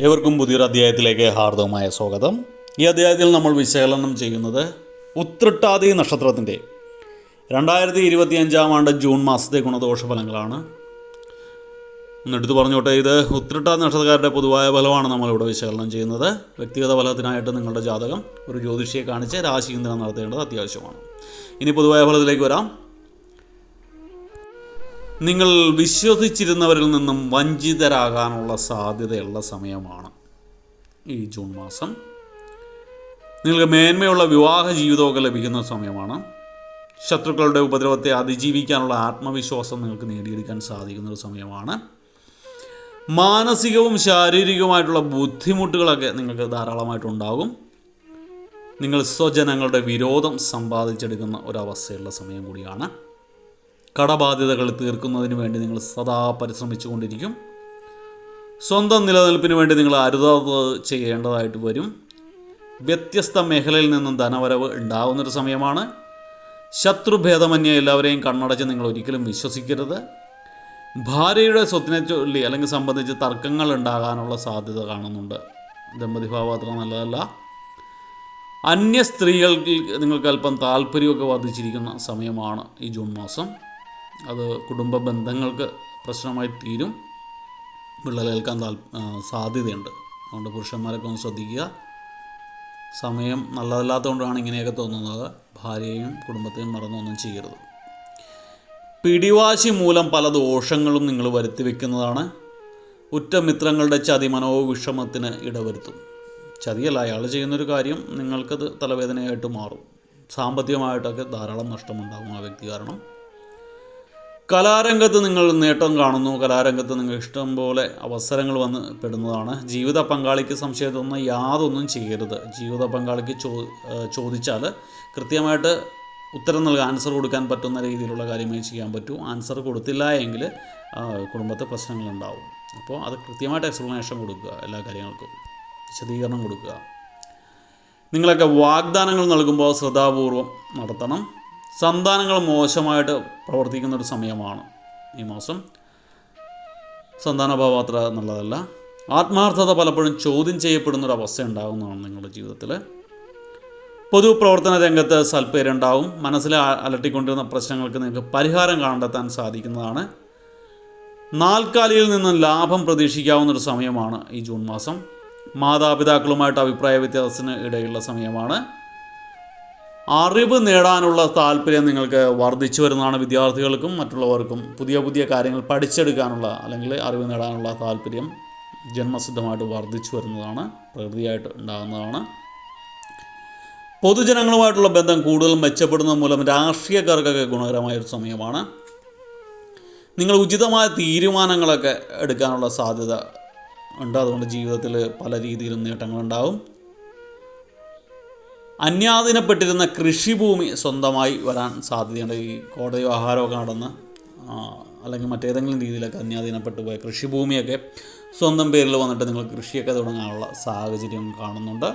ഏവർക്കും പുതിയൊരു അധ്യായത്തിലേക്ക് ഹാർദവമായ സ്വാഗതം. ഈ അധ്യായത്തിൽ നമ്മൾ വിശകലനം ചെയ്യുന്നത് ഉത്രട്ടാതി നക്ഷത്രത്തിന്റെ രണ്ടായിരത്തി ഇരുപത്തി അഞ്ചാം ആണ്ട് ജൂൺ മാസത്തെ ഗുണദോഷ ഫലങ്ങളാണ് ഒന്ന് എടുത്തു പറഞ്ഞോട്ടെ ഇത് ഉത്രട്ടാതി നക്ഷത്രക്കാരുടെ പൊതുവായ ഫലമാണ് നമ്മളിവിടെ വിശകലനം ചെയ്യുന്നത്. വ്യക്തിഗത ഫലത്തിനായിട്ട് നിങ്ങളുടെ ജാതകം ഒരു ജ്യോതിഷിയെ കാണിച്ച് രാശി ചിന്തനം നടത്തേണ്ടത് അത്യാവശ്യമാണ്. ഇനി പൊതുവായ ഫലത്തിലേക്ക് വരാം. നിങ്ങൾ വിശ്വസിച്ചിരുന്നവരിൽ നിന്നും വഞ്ചിതരാകാനുള്ള സാധ്യതയുള്ള സമയമാണ് ഈ ജൂൺ മാസം. നിങ്ങൾക്ക് മേന്മയുള്ള വിവാഹ ജീവിതമൊക്കെ ലഭിക്കുന്ന സമയമാണ്. ശത്രുക്കളുടെ ഉപദ്രവത്തെ അതിജീവിക്കാനുള്ള ആത്മവിശ്വാസം നിങ്ങൾക്ക് നേടിയെടുക്കാൻ സാധിക്കുന്ന ഒരു സമയമാണ്. മാനസികവും ശാരീരികവുമായിട്ടുള്ള ബുദ്ധിമുട്ടുകളൊക്കെ നിങ്ങൾക്ക് ധാരാളമായിട്ടുണ്ടാകും. നിങ്ങൾ സ്വജനങ്ങളുടെ വിരോധം സമ്പാദിച്ചെടുക്കുന്ന ഒരവസ്ഥയുള്ള സമയം കൂടിയാണ്. കടബാധ്യതകൾ തീർക്കുന്നതിന് വേണ്ടി നിങ്ങൾ സദാ പരിശ്രമിച്ചുകൊണ്ടിരിക്കും. സ്വന്തം നിലനിൽപ്പിന് വേണ്ടി നിങ്ങൾ അരുതാത് ചെയ്യേണ്ടതായിട്ട് വരും. വ്യത്യസ്ത മേഖലയിൽ നിന്നും ധനവരവ് ഉണ്ടാകുന്നൊരു സമയമാണ്. ശത്രുഭേദമന്യേ എല്ലാവരെയും കണ്ണടച്ച് നിങ്ങൾ ഒരിക്കലും വിശ്വസിക്കരുത്. ഭാര്യയുടെ സ്വത്തിനെ ചൊല്ലി അല്ലെങ്കിൽ സംബന്ധിച്ച് തർക്കങ്ങൾ ഉണ്ടാകാനുള്ള സാധ്യത കാണുന്നുണ്ട്. ദമ്പതിഭാവം അത്ര നല്ലതല്ല. അന്യ സ്ത്രീകൾക്ക് നിങ്ങൾക്ക് അല്പം താല്പര്യമൊക്കെ വർദ്ധിച്ചിരിക്കുന്ന സമയമാണ് ഈ ജൂൺ മാസം. അത് കുടുംബ ബന്ധങ്ങൾക്ക് പ്രശ്നമായി തീരും. വിള്ളലേൽക്കാൻ താൽ സാധ്യതയുണ്ട്. അതുകൊണ്ട് പുരുഷന്മാരൊക്കെ ഒന്ന് ശ്രദ്ധിക്കുക. സമയം നല്ലതല്ലാത്തതുകൊണ്ടാണ് ഇങ്ങനെയൊക്കെ തോന്നുന്നത്. ഭാര്യയും കുടുംബത്തെയും മറന്നൊന്നും ചെയ്യരുത്. പിടിവാശി മൂലം പല ദോഷങ്ങളും നിങ്ങൾ വരുത്തി വെക്കുന്നതാണ്. ഉറ്റമിത്രങ്ങളുടെ ചതി മനോവിഷമത്തിന് ഇടവരുത്തും. ചതിയല്ല അയാൾ ചെയ്യുന്നൊരു കാര്യം നിങ്ങൾക്കത് തലവേദനയായിട്ട് മാറും. സാമ്പത്തികമായിട്ടൊക്കെ ധാരാളം നഷ്ടമുണ്ടാകും ആ വ്യക്തി കാരണം. കലാരംഗത്ത് നിങ്ങൾ നേട്ടം കാണുന്നു. കലാരംഗത്ത് നിങ്ങൾ ഇഷ്ടം പോലെ അവസരങ്ങൾ വന്ന് പെടുന്നതാണ്. ജീവിത പങ്കാളിക്ക് സംശയത്തൊന്നും യാതൊന്നും ചെയ്യരുത്. ജീവിത പങ്കാളിക്ക് ചോ ചോദിച്ചാൽ കൃത്യമായിട്ട് ഉത്തരം നൽകാൻ ആൻസർ കൊടുക്കാൻ പറ്റുന്ന രീതിയിലുള്ള കാര്യമേ ചെയ്യാൻ പറ്റൂ. ആൻസർ കൊടുത്തില്ല എങ്കിൽ കുടുംബത്തെ പ്രശ്നങ്ങളുണ്ടാവും. അപ്പോൾ അത് കൃത്യമായിട്ട് എക്സ്പ്ലനേഷൻ കൊടുക്കുക എല്ലാ കാര്യങ്ങൾക്കും. വിശദീകരണം കൊടുക്കുക. നിങ്ങളൊക്കെ വാഗ്ദാനങ്ങൾ നൽകുമ്പോൾ ശ്രദ്ധാപൂർവം നടത്തണം. സന്താനങ്ങൾ മോശമായിട്ട് പ്രവർത്തിക്കുന്ന ഒരു സമയമാണ് ഈ മാസം. സന്താനഭാവം അത്ര നല്ലതല്ല. ആത്മാർത്ഥത പലപ്പോഴും ചോദ്യം ചെയ്യപ്പെടുന്ന ഒരു അവസ്ഥ ഉണ്ടാകുന്നതാണ് നിങ്ങളുടെ ജീവിതത്തിൽ പൊതുപ്രവർത്തന രംഗത്ത് സൽപ്പേരുണ്ടാവും. മനസ്സിൽ അലട്ടിക്കൊണ്ടിരുന്ന പ്രശ്നങ്ങൾക്ക് നിങ്ങൾക്ക് പരിഹാരം കണ്ടെത്താൻ സാധിക്കുന്നതാണ്. നാൽക്കാലിയിൽ നിന്ന് ലാഭം പ്രതീക്ഷിക്കാവുന്ന ഒരു സമയമാണ് ഈ ജൂൺ മാസം. മാതാപിതാക്കളുമായിട്ട് അഭിപ്രായ വ്യത്യാസത്തിന് ഇടയുള്ള സമയമാണ്. അറിവ് നേടാനുള്ള താല്പര്യം നിങ്ങൾക്ക് വർദ്ധിച്ചു വരുന്നതാണ് വിദ്യാർത്ഥികൾക്കും മറ്റുള്ളവർക്കും. പുതിയ പുതിയ കാര്യങ്ങൾ പഠിച്ചെടുക്കാനുള്ള അല്ലെങ്കിൽ അറിവ് നേടാനുള്ള താല്പര്യം ജന്മസിദ്ധമായിട്ട് വർദ്ധിച്ചു വരുന്നതാണ് പ്രകൃതിയായിട്ട് ഉണ്ടാകുന്നതാണ്. പൊതുജനങ്ങളുമായിട്ടുള്ള ബന്ധം കൂടുതൽ മെച്ചപ്പെടുന്നത് മൂലം രാഷ്ട്രീയക്കാർക്കൊക്കെ ഗുണകരമായ ഒരു സമയമാണ്. നിങ്ങൾ ഉചിതമായ തീരുമാനങ്ങളൊക്കെ എടുക്കാനുള്ള സാധ്യത ഉണ്ട്. അതുകൊണ്ട് ജീവിതത്തിൽ പല രീതിയിലും നേട്ടങ്ങളുണ്ടാവും അന്യാധീനപ്പെട്ടിരുന്ന കൃഷിഭൂമി സ്വന്തമായി വരാൻ സാധ്യതയുണ്ട്. ഈ കോടതി വ്യവഹാരമൊക്കെ നടന്ന് അല്ലെങ്കിൽ മറ്റേതെങ്കിലും രീതിയിലൊക്കെ അന്യാധീനപ്പെട്ടു പോയ കൃഷിഭൂമിയൊക്കെ സ്വന്തം പേരിൽ വന്നിട്ട് നിങ്ങൾ കൃഷിയൊക്കെ തുടങ്ങാനുള്ള സാഹചര്യം കാണുന്നുണ്ട്.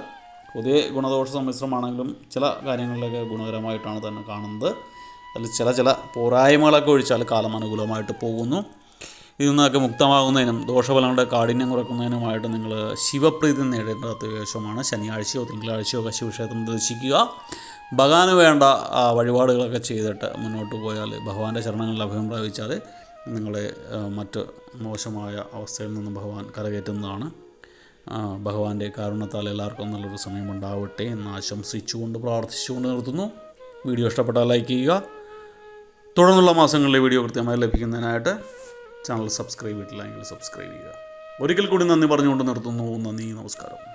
പൊതുവെ ഗുണദോഷ സമ്മിശ്രമാണെങ്കിലും ചില കാര്യങ്ങളിലൊക്കെ ഗുണകരമായിട്ടാണ് തന്നെ കാണുന്നത്. അതിൽ ചില ചില പോരായ്മകളൊക്കെ ഒഴിച്ചാൽ കാലം അനുകൂലമായിട്ട് പോകുന്നു. ഇതിൽ നിന്നൊക്കെ മുക്തമാകുന്നതിനും ദോഷഫലങ്ങളുടെ കാഠിന്യം കുറയ്ക്കുന്നതിനുമായിട്ട് നിങ്ങൾ ശിവപ്രീതി നേടേണ്ട അത്യാവശ്യമാണ് ശനിയാഴ്ചയോ തിങ്കളാഴ്ചയോ ഒക്കെ ശിവക്ഷേത്രം ദർശിക്കുക. ഭഗവാന് വേണ്ട വഴിപാടുകളൊക്കെ ചെയ്തിട്ട് മുന്നോട്ട് പോയാൽ ഭഗവാന്റെ ചരണങ്ങളിൽ അഭയം പ്രാപിച്ചാൽ നിങ്ങളെ മറ്റ് മോശമായ അവസ്ഥയിൽ നിന്ന് ഭഗവാൻ കരകയറ്റുന്നതാണ്. ഭഗവാന്റെ കാരുണ്യത്താൽ എല്ലാവർക്കും നല്ലൊരു സമയം ഉണ്ടാവട്ടെ എന്ന് ആശംസിച്ചുകൊണ്ട് പ്രാർത്ഥിച്ചുകൊണ്ട് നിർത്തുന്നു. വീഡിയോ ഇഷ്ടപ്പെട്ടാൽ ലൈക്ക് ചെയ്യുക. തുടർന്നുള്ള മാസങ്ങളിലെ വീഡിയോ കൃത്യമായി ലഭിക്കുന്നതിനായിട്ട് ചാനൽ സബ്സ്ക്രൈബ് ചെയ്തിട്ടില്ലെങ്കിൽ സബ്സ്ക്രൈബ് ചെയ്യുക. ഒരിക്കൽ കൂടി നന്ദി പറഞ്ഞുകൊണ്ട് നിർത്തുന്നു. നന്ദി നമസ്കാരം.